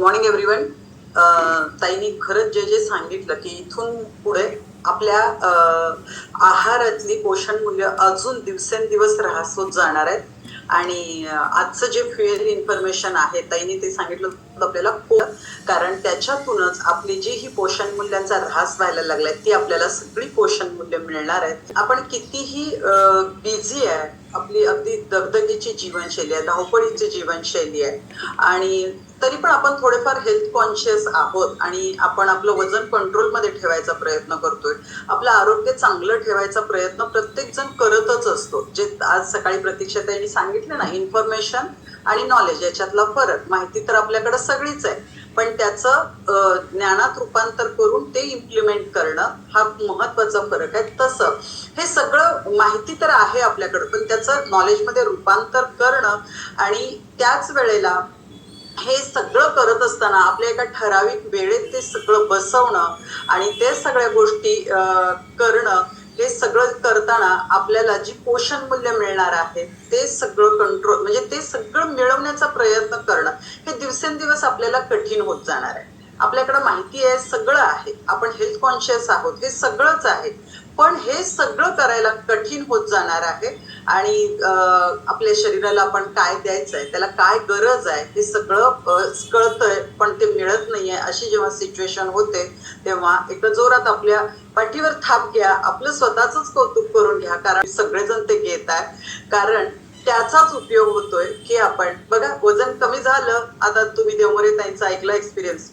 Morning everyone ताईनी खरंच जे जे सांगितलं की इथून पुढे आपल्या आहारातली पोषण मूल्य अजून दिवसेंदिवस ऱ्हास होत जाणार आहेत. आणि आजचं जे फ्युएल इन्फॉर्मेशन आहे ताईनी ते सांगितलं आपल्याला कारण त्याच्यातूनच आपली जी ही पोषण मूल्यांचा ऱ्हास व्हायला लागलाय ती आपल्याला सगळी पोषण मूल्य मिळणार आहेत. आपण कितीही बिझी आहे आपली अगदी दगदगीची जीवनशैली आहे धावपळीची जीवनशैली आहे आणि तरी पण आपण थोडेफार हेल्थ कॉन्शियस आहोत आणि आपण आपलं वजन कंट्रोलमध्ये ठेवायचा प्रयत्न करतोय. आपलं आरोग्य चांगलं ठेवायचा प्रयत्न प्रत्येक जण करतच असतो. जे आज सकाळी प्रतीक्षा त्यांनी सांगितलं ना इन्फॉर्मेशन आणि नॉलेज याच्यातला फरक. माहिती तर आपल्याकडे सगळीच आहे. पण त्याचं ज्ञानात रूपांतर करून ते इम्प्लिमेंट करणं हा महत्त्वाचा फरक आहे. तसं हे सगळं माहिती तर आहे आपल्याकडं पण त्याचं नॉलेजमध्ये रूपांतर करणं आणि त्याच वेळेला हे सगळं करत असताना आपल्या एका ठराविक वेळेत ते सगळं बसवणं आणि ते सगळ्या गोष्टी करणं हे सगळं करताना आपल्याला जी पोषण मूल्य मिळणार आहे ते सगळं कंट्रोल म्हणजे ते सगळं मिळवण्याचा प्रयत्न करणं हे दिवसेंदिवस आपल्याला कठीण होत जाणार आहे. आपल्याकडे माहिती आहे सगळं आहे. आपण हेल्थ कॉन्शियस आहोत हे सगळंच आहे. पण हे सगळं करायला कठीण होत जाणार आहे. आणि आपल्या शरीराला आपण काय द्यायचं आहे त्याला काय गरज आहे हे सगळं कळतंय पण ते मिळत नाहीये. अशी जेव्हा सिच्युएशन होते तेव्हा एक जोरात आपल्या पाठीवर थाप घ्या आपलं स्वतःच कौतुक करून घ्या कारण सगळेजण ते घेत आहे कारण त्याचाच उपयोग होतोय की आपण बघा वजन कमी झालं आता तुम्ही देवमोरे त्यांचा ऐकला एक्सपिरियन्स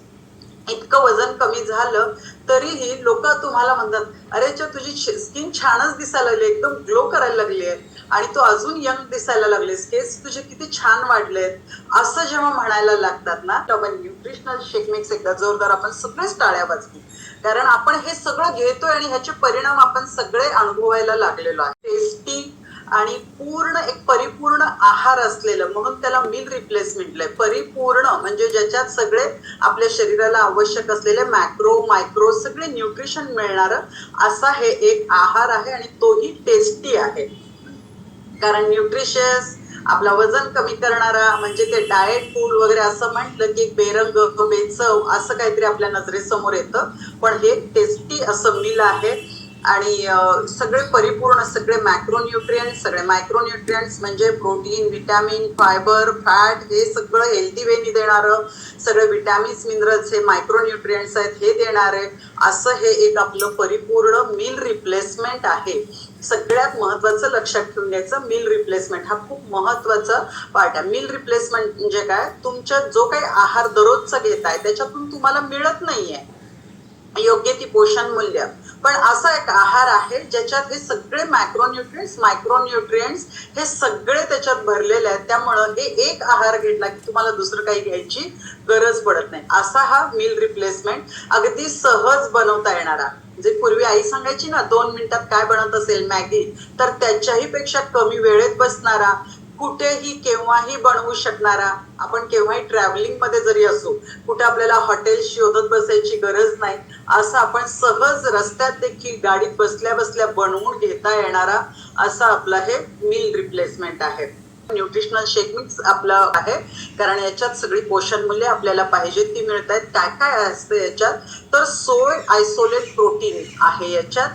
इतकं वजन कमी झालं तरीही लोक तुम्हाला म्हणतात अरे तुझी स्किन छानच दिसायला लागली एकदम ग्लो करायला लागली आहे. आणि तू अजून यंग दिसायला लागलेस केस तुझे किती छान वाढलेत असं जेव्हा म्हणायला लागतात ना तेव्हा न्यूट्रिशनल शेकमेक्स एकदा जोरदार आपण सगळेच टाळ्या वाजवू. कारण आपण हे सगळं घेतोय आणि ह्याचे परिणाम आपण सगळे अनुभवायला लागलेलो आहे. टेस्टी आणि पूर्ण एक परिपूर्ण आहार असलेलं म्हणून त्याला मील रिप्लेसमेंट म्हटलंय परिपूर्ण म्हणजे ज्याच्यात सगळे आपल्या शरीराला आवश्यक असलेले मॅक्रो मायक्रो सगळे न्यूट्रिशन मिळणार असा हे एक आहार आहे आणि तोही टेस्टी आहे. कारण न्यूट्रिशियस आपला वजन कमी करणारा म्हणजे ते डाएट फूड वगैरे असं म्हटलं की एक बेरंग बेचव असं काहीतरी आपल्या नजरेसमोर येतं. पण हे टेस्टी असं मिल आहे. आणि सगळे परिपूर्ण सगळे मॅक्रोन्युट्रियंट सगळे मायक्रोन्युट्रियंट्स म्हणजे प्रोटीन विटॅमिन फायबर फॅट हे सगळं हेल्दी वेनी देणारं सगळे विटॅमिन्स मिनरल्स हे मायक्रोन्युट्रियंट्स आहेत हे देणारे असं हे एक आपलं परिपूर्ण मिल रिप्लेसमेंट आहे. सगळ्यात महत्वाचं लक्षात ठेवून घ्यायचं मिल रिप्लेसमेंट हा खूप महत्त्वाचा पार्ट आहे. मिल रिप्लेसमेंट म्हणजे काय? तुमच्या जो काही आहार दररोजचा घेताय त्याच्यातून तुम्हाला मिळत नाहीये. योग्य ती पोषण मूल्य. पण असा एक आहार आहे ज्याच्यात हे सगळे मॅक्रोन्यूट्रियंट्स मायक्रोन्यूट्रियंट्स हे सगळे त्याच्यात भरलेले आहेत. त्यामुळं हे एक आहार घेतला की तुम्हाला दुसरं काही घ्यायची गरज पडत नाही. असा हा मील रिप्लेसमेंट अगदी सहज बनवता येणारा. जे पूर्वी आई सांगायची ना दोन मिनिटात काय बनवत असेल मॅगी? तर त्याच्याही पेक्षा कमी वेळेत बसणारा कुठेही केव्हाही बनवू शकणारा आपण केव्हाही ट्रॅव्हलिंगमध्ये जरी असू कुठे आपल्याला हॉटेल शोधत बसायची गरज नाही असं आपण सहज रस्त्यात देखील गाडीत बसल्या बसल्या बनवून घेता येणारा असा आपला हे मील रिप्लेसमेंट आहे. न्यूट्रिशनल शेक मिक्स आपलं आहे कारण याच्यात सगळी पोषण मूल्य आपल्याला पाहिजे ती मिळत आहेत काय काय असतं याच्यात? तर सोय आयसोलेट प्रोटीन आहे याच्यात.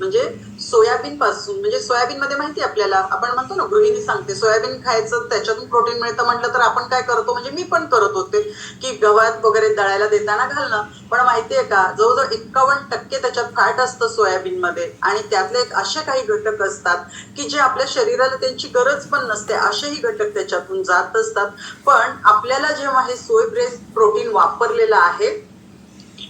म्हणजे सोयाबीन पासून म्हणजे सोयाबीन मध्ये माहिती आहे आपल्याला? आपण म्हणतो ना गृहिणी सांगते सोयाबीन खायचं त्याच्यातून प्रोटीन मिळतं म्हटलं तर आपण काय करतो? म्हणजे मी पण करत होते की गव्हात वगैरे दळायला देताना घालणं. पण माहितीये का जवळजवळ एक्कावन्न टक्के त्याच्यात फॅट असतं सोयाबीन मध्ये आणि त्यातले एक असे काही घटक असतात की जे आपल्या शरीराला त्यांची गरज पण नसते असेही घटक त्याच्यातून जात असतात. पण आपल्याला जेव्हा हे सोय प्रोटीन वापरलेलं आहे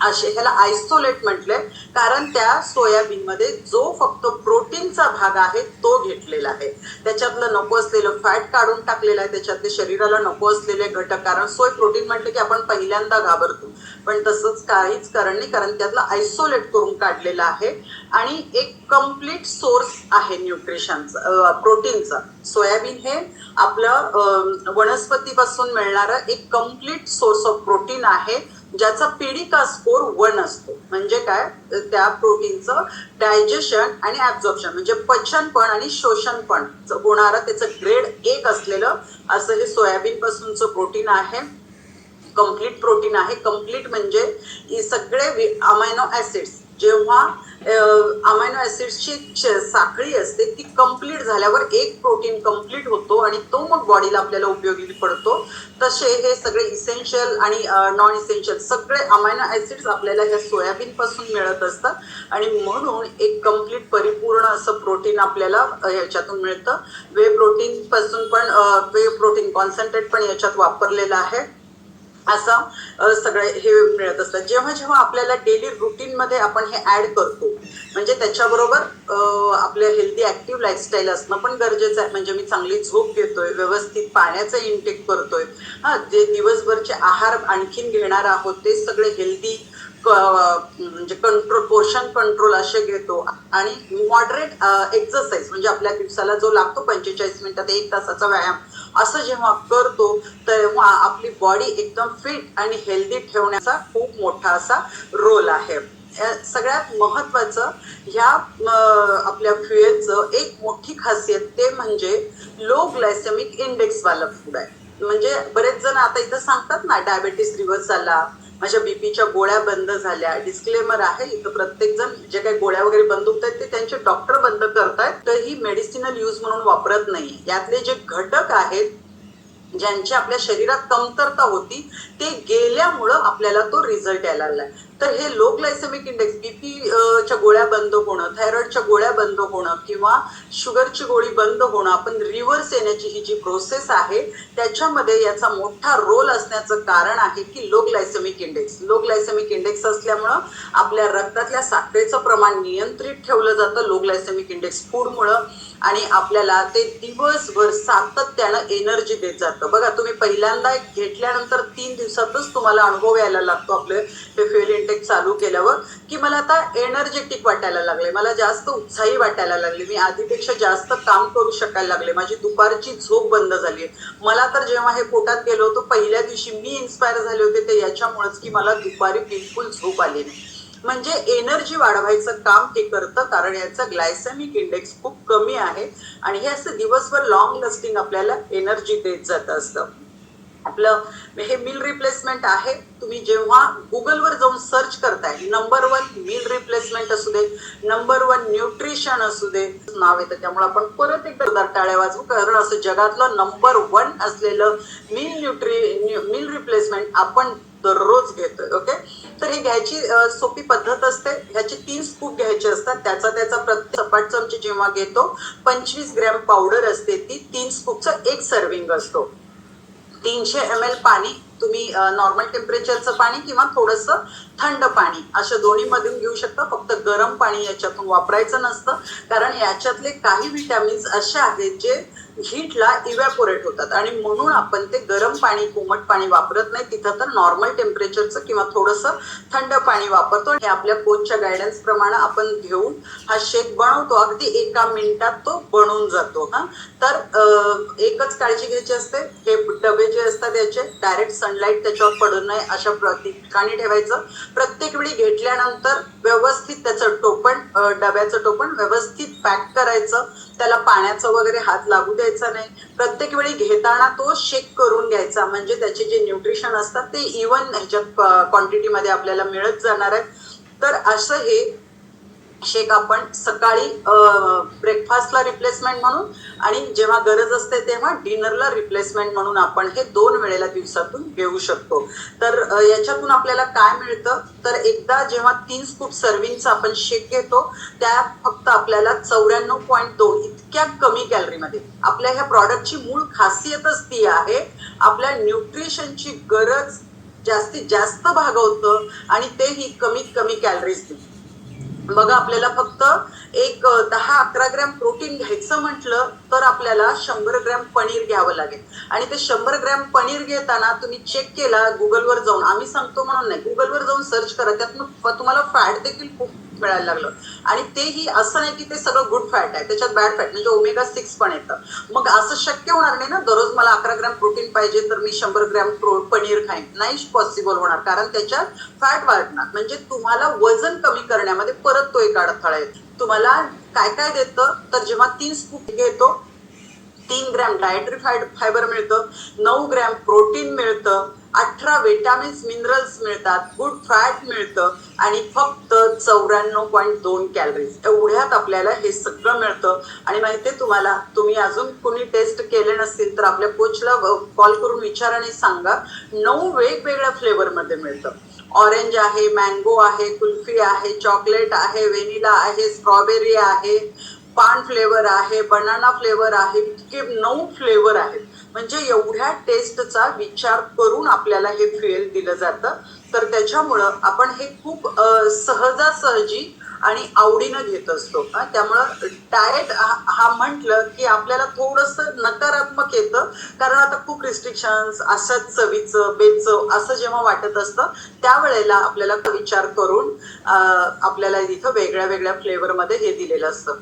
असे ह्याला आयसोलेट म्हटलंय. कारण त्या सोयाबीनमध्ये जो फक्त प्रोटीनचा भाग आहे तो घेतलेला आहे. त्याच्यातलं नको असलेलं फॅट काढून टाकलेलं आहे. त्याच्यातले शरीराला नको असलेले घटक. कारण सोय प्रोटीन म्हटलं की आपण पहिल्यांदा घाबरतो. पण तसंच काहीच कारण नाही. कारण त्यातलं आयसोलेट करून काढलेलं आहे. आणि एक कंप्लीट सोर्स आहे न्यूट्रिशनचा प्रोटीनचा. सोयाबीन हे आपलं वनस्पतीपासून मिळणारं एक कंप्लीट सोर्स ऑफ प्रोटीन आहे. ज्याचा पीडिका स्कोर वन असतो. म्हणजे काय? त्या प्रोटीनचं डायजेशन आणि ऍब्झॉर्प्शन म्हणजे पचन पण आणि शोषण पण होणारं त्याचं ग्रेड एक असलेलं असं हे सोयाबीन पासूनचं प्रोटीन आहे. कंप्लीट प्रोटीन आहे. कंप्लीट म्हणजे सगळे अमायनो ऍसिड्स जेव्हा अमायनो ऍसिड्सची साखळी असते ती कंप्लीट झाल्यावर एक प्रोटीन कंप्लीट होतो आणि तो मग बॉडीला आपल्याला उपयोगी पडतो. तसे हे सगळे इसेन्शियल आणि नॉन इसेन्शियल सगळे अमायनो ऍसिड्स आपल्याला ह्या सोयाबीन पासून मिळत असतात. आणि म्हणून एक कंप्लीट परिपूर्ण असं प्रोटीन आपल्याला याच्यातून ह्याच्यातून मिळतं. वे प्रोटीन पासून पण वे प्रोटीन कॉन्सन्ट्रेट पण याच्यात वापरलेलं आहे. असं सगळे हे मिळत असतात. जेव्हा जेव्हा आपल्याला डेली रुटीनमध्ये आपण हे ऍड करतो म्हणजे त्याच्याबरोबर आपल्या हेल्दी ऍक्टिव्ह लाईफस्टाईल असणं पण गरजेचं आहे. म्हणजे मी चांगली झोप घेतोय व्यवस्थित पाण्याचा इनटेक करतोय. हा जे दिवसभरचे आहार आणखीन घेणार आहोत ते सगळे हेल्दी म्हणजे कंट्रोल पोर्शन कंट्रोल असे घेतो. आणि मॉडरेट एक्सरसाइज म्हणजे आपल्या दिवसाला जो लागतो पंचेचाळीस मिनिटात एक तासाचा व्यायाम असं जेव्हा करतो तेव्हा आपली बॉडी एकदम फिट आणि हेल्दी ठेवण्याचा खूप मोठा असा रोल आहे. सगळ्यात महत्वाचं ह्या आपल्या फ्युएलचं एक मोठी खासियत ते म्हणजे लो ग्लायसेमिक इंडेक्स वाला फूड आहे. म्हणजे बरेच जण आता इथं सांगतात ना डायबेटीस रिव्हर्स झाला माझ्या बीपीच्या गोळ्या बंद झाल्या. डिस्क्लेमर आहे इथं प्रत्येक जण जे काही गोळ्या वगैरे बंद होत आहेत ते त्यांचे डॉक्टर बंद करतायत. तर ही मेडिसिनल यूज म्हणून वापरत नाही. यातले जे घटक आहेत ज्यांची आपल्या शरीरात कमतरता होती ते गेल्यामुळं आपल्याला तो रिझल्ट यायला लागलाय. तर हे लो ग्लायसेमिक इंडेक्स बीपी च्या गोळ्या बंद होणं थायरॉइडच्या गोळ्या बंद होणं किंवा शुगरची गोळी बंद होणं आपण रिव्हर्स येण्याची ही जी प्रोसेस आहे त्याच्यामध्ये याचा मोठा रोल असण्याचं कारण आहे की low glycaemic index low glycaemic index असल्यामुळं आपल्या रक्तातल्या साखरेचं प्रमाण नियंत्रित ठेवलं जातं लो ग्लायसेमिक इंडेक्स फूडमुळं आणि आपल्याला ते दिवसभर सातत्यानं एनर्जी देत जातं. बघा तुम्ही पहिल्यांदा एक घेतल्यानंतर तीन दिवसातच तुम्हाला अनुभव यायला लागतो आपले हे फ्युएल इंटेक चालू केल्यावर की मला आता एनर्जेटिक वाटायला लागले मला जास्त उत्साही वाटायला लागले मी आधीपेक्षा जास्त काम करू शकायला लागले माझी दुपारची झोप बंद झाली मला तर जेव्हा हे पोटात गेलो होतो पहिल्या दिवशी मी इन्स्पायर झाले होते ते याच्यामुळेच की मला दुपारी बिलकुल झोप आली नाही. म्हणजे एनर्जी वाढवायचं काम ते करतं कारण याचं ग्लायसेमिक इंडेक्स खूप कमी आहे. आणि हे असं दिवसभर लॉंग लास्टिंग आपल्याला एनर्जी देत जात असतं. आपलं हे मिल रिप्लेसमेंट आहे. तुम्ही जेव्हा गुगलवर जाऊन सर्च करताय नंबर वन मिल रिप्लेसमेंट असू दे नंबर वन न्यूट्रिशन असू दे नाव येतं त्यामुळे आपण परत एकदा टाळ्या वाजवू. कारण असं जगातलं नंबर वन असलेलं मिल न्यूट्री मिल रिप्लेसमेंट आपण दररोज घेतोय ओके तर ही घ्यायची सोपी पद्धत असते. ह्याचे तीन स्कूप घ्यायचे असतात. त्याचा त्याचा प्रत्येक सपाट चमचे जेव्हा घेतो पंचवीस ग्रॅम पावडर असते ती तीन स्कूपचं एक सर्विंग असतो. तीनशे एम एल पाणी तुम्ही नॉर्मल टेम्परेचरचं पाणी किंवा थोडंसं थंड पाणी अशा दोन्ही मधून घेऊ शकता. फक्त गरम पाणी याच्यातून वापरायचं नसतं. कारण याच्यातले काही विटॅमिन्स असे आहेत जे हीटला इव्हॅपोरेट होतात. आणि म्हणून आपण ते गरम पाणी कोमट पाणी वापरत नाही. तिथं तर नॉर्मल टेम्परेचरचं किंवा थोडंसं थंड पाणी वापरतो. हे आपल्या कोचच्या गायडन्स प्रमाणे आपण घेऊन हा शेक बनवतो. अगदी एका मिनिटात तो बनून जातो. हा? तर एकच काळजी घ्यायची असते. हे डबे जे असतात याचे डायरेक्ट सनलाईट त्याच्यावर पडू नये अशा ठिकाणी ठेवायचं. प्रत्येक वेळी घेतल्यानंतर व्यवस्थित त्याचं टोपण डब्याचं टोपण व्यवस्थित पॅक करायचं. त्याला पाण्याचं वगैरे हात लागू द्यायचा नाही. प्रत्येक वेळी घेताना तो शेक करून घ्यायचा. म्हणजे त्याचे जे न्यूट्रिशन असतात ते इवन ह्याच्यात क्वांटिटीमध्ये आपल्याला मिळत जाणार आहे. तर असं हे शेक आपण सकाळी ब्रेकफास्टला रिप्लेसमेंट म्हणून आणि जेव्हा गरज असते तेव्हा डिनरला रिप्लेसमेंट म्हणून आपण हे दोन वेळेला दिवसातून घेऊ शकतो. तर याच्यातून आपल्याला काय मिळतं? तर एकदा जेव्हा तीन स्कूप सर्विंगचा आपण शेक घेतो त्या फक्त आपल्याला चौऱ्याण्णव पॉईंट दोन इतक्या कमी कॅलरीमध्ये. आपल्या ह्या प्रॉडक्टची मूळ खासियतच ती आहे आपल्या न्यूट्रिशनची गरज जास्तीत जास्त भागवतं आणि तेही कमीत कमी कॅलरीज मग आपल्याला फक्त एक दहा अकरा ग्रॅम प्रोटीन घ्यायचं म्हटलं तर आपल्याला शंभर ग्रॅम पनीर घ्यावं लागेल. आणि ते शंभर ग्रॅम पनीर घेताना तुम्ही चेक केला गुगलवर जाऊन आम्ही सांगतो म्हणून नाही गुगलवर जाऊन सर्च करा त्यातून फ- तुम्हाला फॅट देखील खूप मिळायला लागलं. आणि तेही असं नाही की ते सगळं गुड फॅट आहे. त्याच्यात बॅड फॅट म्हणजे ओमेगा सिक्स पण येतं. मग असं शक्य होणार नाही ना? दररोज मला अकरा ग्रॅम प्रोटीन पाहिजे तर मी शंभर ग्रॅम प्रो पनीर खाईन. नाही पॉसिबल होणार. कारण त्याच्यात फॅट वाढणार. म्हणजे तुम्हाला वजन कमी करण्यामध्ये परत तो एक अडथळा येतो. तुम्हाला काय काय देतं? तर जेव्हा तीन स्कूप घेतो तीन ग्रॅम डायटरी फायबर मिळतं. नऊ ग्रॅम प्रोटीन मिळतं. अठरा विटामिन्स मिनरल्स मिळतात गुड फॅट मिळतं आणि फक्त चौऱ्याण्णव पॉईंट दोन कॅलरीज एवढ्यात आपल्याला हे सगळं मिळतं. आणि माहितीये तुम्हाला तुम्ही अजून कुणी टेस्ट केले नसतील तर आपल्या कोचला कॉल करून विचार आणि सांगा. नऊ वेगवेगळ्या फ्लेवरमध्ये मिळतं. ऑरेंज आहे मँगो आहे कुल्फी आहे चॉकलेट आहे व्हेनिला आहे स्ट्रॉबेरी आहे पान फ्लेवर आहे बनाना फ्लेवर आहे इतके नऊ फ्लेवर आहेत. म्हणजे एवढ्या टेस्टचा विचार करून आपल्याला हे फ्युएल दिलं जातं. तर त्याच्यामुळं आपण हे खूप सहजासहजी आणि आवडीनं घेत असतो. त्यामुळं डाएट हा म्हटलं की आपल्याला थोडस नकारात्मक येतं. कारण आता खूप रिस्ट्रिक्शन्स असंच चवीचं बेचव असं जेव्हा वाटत असतं त्यावेळेला आपल्याला विचार करून आपल्याला इथं वेगळ्या वेगळ्या फ्लेवरमध्ये हे दिलेलं असतं.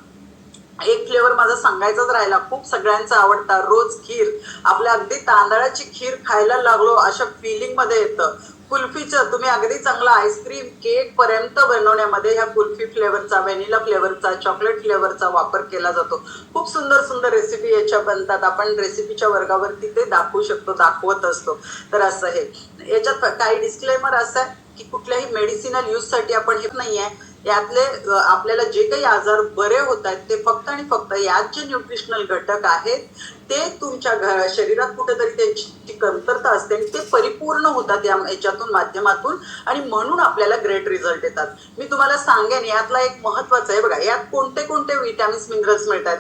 एक फ्लेवर माझा सांगायचाच राहिला. खूप सगळ्यांचा आवडता. रोज खीर. आपल्या अगदी तांदळाची खीर खायला लागलो अशा फिलिंगमध्ये येतं. कुल्फीचं तुम्ही अगदी चांगलं आईस्क्रीम केक पर्यंत बनवण्यामध्ये ह्या कुल्फी फ्लेवरचा व्हॅनिला फ्लेवरचा चॉकलेट फ्लेवरचा वापर केला जातो. खूप सुंदर सुंदर रेसिपी याच्या बनतात. आपण रेसिपीच्या वर्गावरती ते दाखवू शकतो दाखवत असतो. तर असं हे. याच्यात काही डिस्क्लेमर असं आहे की कुठल्याही मेडिसिनल यूजसाठी आपण हे नाहीये. यातले आपल्याला जे काही आजार बरे होत आहेत ते फक्त आणि फक्त यात जे न्यूट्रिशनल घटक आहेत ते तुमच्या शरीरात कुठेतरी त्यांची कमतरता असते आणि ते परिपूर्ण होतात या याच्यातून माध्यमातून आणि म्हणून आपल्याला ग्रेट रिझल्ट येतात. मी तुम्हाला सांगेन यातला एक महत्त्वाचा आहे बघा यात कोणते कोणते विटॅमिन्स मिनरल्स मिळतात?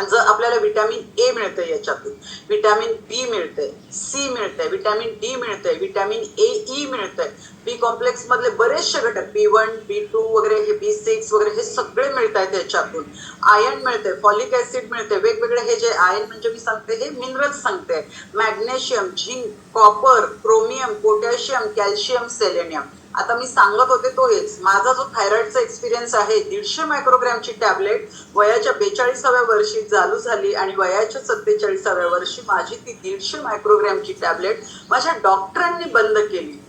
जर आपल्याला विटॅमिन ए मिळतं याच्यातून विटॅमिन बी मिळते सी मिळतंय विटॅमिन डी मिळतंय विटॅमिन ए ई मिळतंय बी कॉम्प्लेक्स e मधले बरेचसे घटक बी वन बी टू वगैरे हे बी सिक्स वगैरे हे सगळे मिळत आहेत याच्यातून. आयर्न मिळतंय फॉलिक ऍसिड मिळते वेगवेगळे हे जे आयर्न म्हणजे मी सांगते हे मिनरल्स सांगते. Magnesium zinc copper chromium potassium calcium selenium आता मी सांगत होते तो हेच माझा जो थायरॉइडचा एक्सपिरियन्स आहे दीडशे मायक्रोग्रॅमची टॅबलेट वयाच्या बेचाळीसाव्या वर्षी चालू झाली आणि वयाच्या सत्तेचाळीसाव्या वर्षी माझी ती दीडशे मायक्रोग्रॅमची टॅबलेट माझ्या डॉक्टरांनी बंद केली.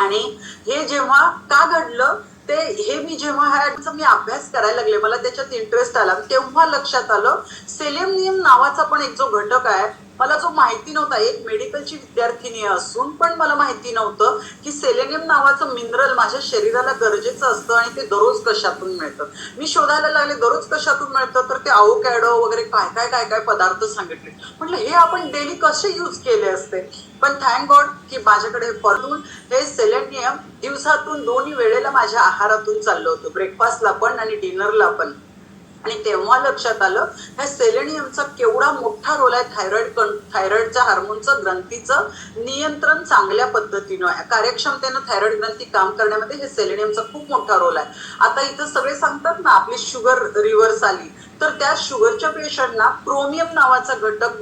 आणि हे जेव्हा का घडलं ते हे मी जेव्हा ह्याचा मी अभ्यास करायला लागले मला त्याच्यात इंटरेस्ट आला. तेव्हा लक्षात आलं सेलेनियम नावाचा पण एक जो घटक आहे मला जो माहिती नव्हता एक मेडिकलची विद्यार्थिनी असून पण मला माहिती नव्हतं की सेलेनियम नावाचं मिनरल माझ्या शरीराला गरजेचं असतं आणि ते दररोज कशातून मिळतं. मी शोधायला लागले दररोज कशातून मिळतं? तर ते आवोकॅडो वगैरे काय काय काय काय पदार्थ सांगितले. म्हटलं हे आपण डेली कसे यूज केले असते? पण थँक गॉड की माझ्याकडे परतून हे सेलेनियम दिवसातून दोन्ही वेळेला माझ्या आहारातून चाललं होतं. ब्रेकफास्टला पण आणि डिनरला पण. आणि तेव्हा लक्षात आलं ह्या सेलेनियमचा केवढा मोठा रोल आहे थायरॉइड थायरॉइडच्या हार्मोनचं ग्रंथीचं नियंत्रण चांगल्या पद्धतीनं आहे. कार्यक्षमतेनं थायरॉइड ग्रंथी काम करण्यामध्ये हे सेलेनियमचा खूप मोठा रोल आहे. आता इथं सगळे सांगतात ना आपली शुगर रिव्हर्स आली. तर त्या शुगरच्या पेशंटना क्रोमियम नावाचा घटक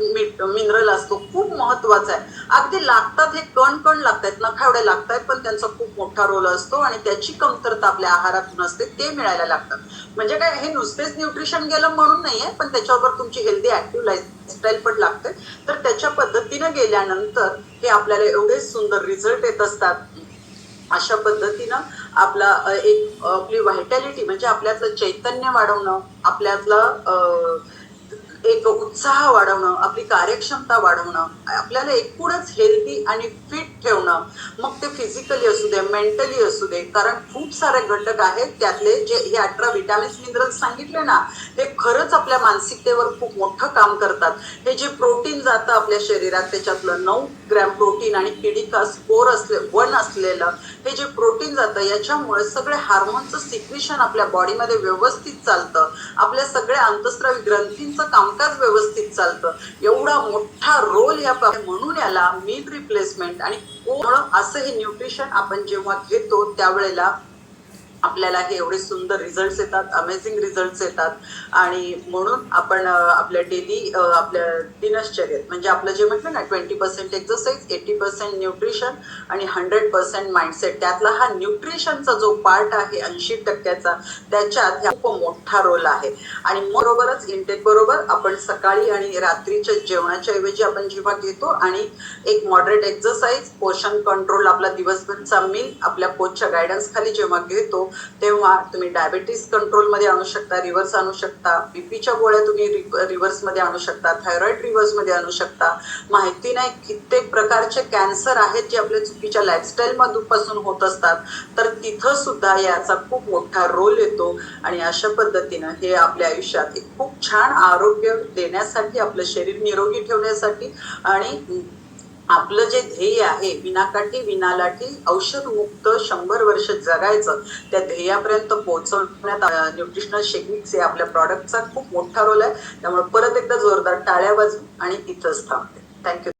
मिनरल असतो. खूप महत्त्वाचा आहे. अगदी लागतात हे कण कण लागतात नखावडे लागतात पण त्यांचा खूप मोठा रोल असतो आणि त्याची कमतरता आपल्या आहारातून असते ते मिळायला लागतात. म्हणजे काय हे नुसतेच न्यूट्रिशन गेलं म्हणून नाहीये पण त्याच्याबरोबर तुमची हेल्दी ऍक्टिव्ह लाईफस्टाईल पण लागते. तर त्याच्या पद्धतीनं गेल्यानंतर हे आपल्याला एवढे सुंदर रिझल्ट येत असतात. अशा पद्धतीनं आपला एक आपली व्हायटॅलिटी म्हणजे आपल्यातलं चैतन्य वाढवणं आपल्यातलं एक उत्साह वाढवणं आपली कार्यक्षमता वाढवणं आपल्याला एकूणच हेल्दी आणि फिट ठेवणं. मग ते फिजिकली असू दे मेंटली असू दे कारण खूप सारे घटक आहेत त्यातले जे हे अठरा विटॅमिन्स मिनरल्स सांगितले ना हे खरंच आपल्या मानसिकतेवर खूप मोठं काम करतात. हे जे प्रोटीन जातं आपल्या शरीरात त्याच्यातलं नऊ ग्रॅम प्रोटीन आणि किडिका स्कोर असले वन असलेलं हे जे प्रोटीन जातं याच्यामुळे सगळे हार्मोनचं सिक्रिशन आपल्या बॉडीमध्ये व्यवस्थित चालतं. आपल्या सगळ्या अंतस्रावी ग्रंथींचं काम कामकाज व्यवस्थित चालतं. एवढा मोठा रोल या म्हणून याला मीट रिप्लेसमेंट आणि असं हे न्यूट्रिशन आपण जेव्हा घेतो त्यावेळेला आपल्याला हे एवढे सुंदर रिझल्ट येतात अमेझिंग रिझल्ट येतात. आणि म्हणून आपण आपल्या डेली आपल्या दिनश्चर्येत म्हणजे आपलं जे म्हटलं ना twenty percent exercise eighty percent nutrition आणि हंड्रेड पर्सेंट माइंडसेट त्यातला हा न्यूट्रिशनचा जो पार्ट आहे ऐंशी टक्क्याचा त्याच्यात खूप मोठा रोल आहे. आणि बरोबरच इंटेक बरोबर आपण सकाळी आणि रात्रीच्या जेवणाच्या ऐवजी आपण जेव्हा घेतो आणि एक मॉडरेट एक्सरसाइज पोषण कंट्रोल आपला दिवसभरचा मील आपल्या कोचच्या गायडन्स खाली जेव्हा घेतो तेव्हा तुम्ही डायबिटीस कंट्रोलमध्ये आणू शकता रिव्हर्स आणू शकता बीपीच्या गोळ्या तुम्ही रिव्हर्समध्ये आणू शकता थायरॉइड रिव्हर्समध्ये आणू शकता. माहिती नाही कित्येक प्रकारचे कॅन्सर आहेत जे आपल्या चुकीच्या लाईफस्टाईलमधून पासून होत असतात. तर तिथं सुद्धा याचा खूप मोठा रोल येतो आणि अशा पद्धतीनं हे आपल्या आयुष्यात एक खूप छान आरोग्य देण्यासाठी आपलं शरीर निरोगी ठेवण्यासाठी आणि आपलं जे ध्येय आहे विनाकाठी विनालाठी औषधमुक्त शंभर वर्ष जगायचं त्या ध्येयापर्यंत पोहोचवण्यात न्यूट्रिशनल शेकिंग्स हे आपल्या प्रॉडक्टचा खूप मोठा रोल आहे. त्यामुळे परत एकदा जोरदार टाळ्या वाजू आणि इथंच थांबते. थँक्यू